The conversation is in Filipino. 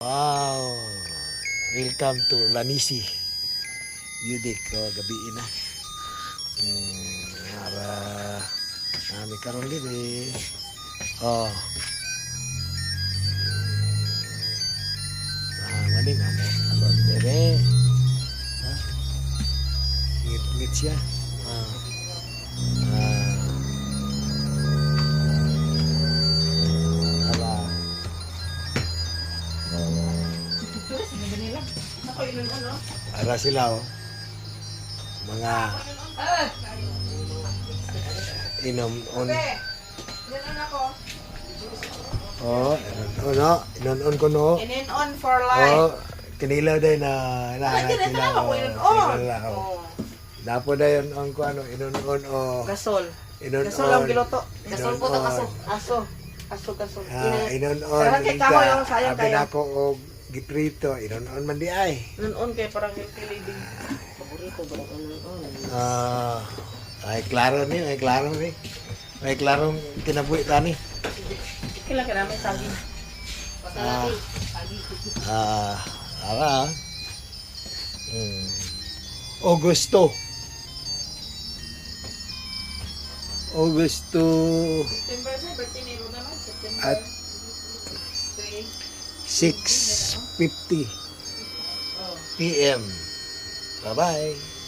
Wow! Welcome to Lanisi. Yudik ko gabi na. Hmm, para nami karon diri. Oh. Ah, mali na mo. Alon dere. Ha? Ngit-ngit siya. Ah. Ah. Para sila oh. Mga inom on. Oh, inon no, inon on ko no. In on for life. Oh, kinilaw day na na kinatawag ako in on. Kinilaw. Oh. Dapo day on on ko ano, inon on oh. Gasol. Inon Gasol ang on. giloto. Inon Gasol po ta on. kaso. Aso. Aso gasol. Ah, inon on. Pero kay kahoy yung sayang kayo. na ko og giprito, inon on man di ay. Nun on kay parang healthy living. Paborito ba ang nun on? Ah, ay klaro ni, ay klaro ni. Ay klarong kinabuhi tani. Kailan ka namin saging? Ah, ah, ara. Hmm. Augusto. Augusto September sa birthday ni man. September at 3. 6.50 Oh. p.m. Bye-bye.